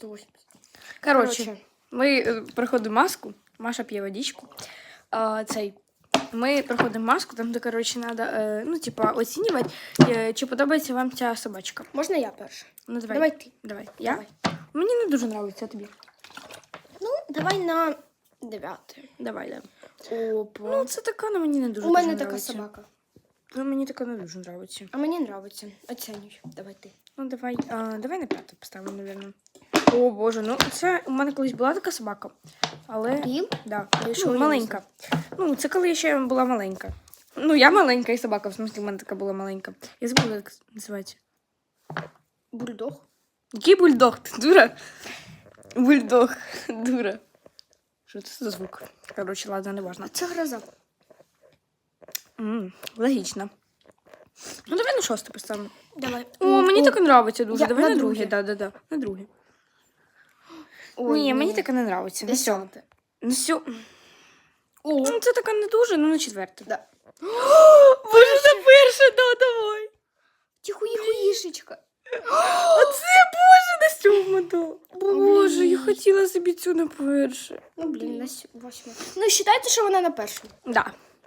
180. Коротше, ми е, проходимо маску, Маша п'є водичку. А, цей. Ми проходимо маску, там, де, коротше, треба, е, ну, типа, оцінювати, е, чи подобається вам ця собачка. Можна я перша? Ну, давай. Давай ти. Давай. Я? Давай. Мені не дуже подобається, а тобі. Ну, давай на дев'яте. Давай, давай. Опа. Ну, це така, ну, мені не дуже У мене дуже така нравиться. собака. Ну, мені така не дуже подобається. А мені подобається. Оцінюй. Давай ти. Ну, давай, а, давай на п'яту поставимо, напевно. О, Боже, ну це у мене колись була така собака. Але. Піл? Да, Ну, ну, маленька. Ну, це коли я ще була маленька. Ну, я маленька і собака, в смысле, в мене така була маленька. Я забула, як називається. Бульдог. Який бульдог? Ти дура? Бульдог, дура. Що це за звук? Коротше, ладно, не важно. Це гроза. М, логічно. Ну, давай на шосте поставимо. Давай. О, мені О, таке подобається дуже. я- давай на на, друге. друге. Да, да, да. На друге. Ой, ні, мені таке не подобається. Ну, все. Десяте. Ну. О, Ну, це така не дуже, ну на четверте. да. Боже, це перше, да, давай. Тихуїхуїшечка. Оце, боже, на сьому, да. Боже, я хотіла собі цю на перше. Ну, блін, на восьме. Ну, вважайте, що вона на першому. Да.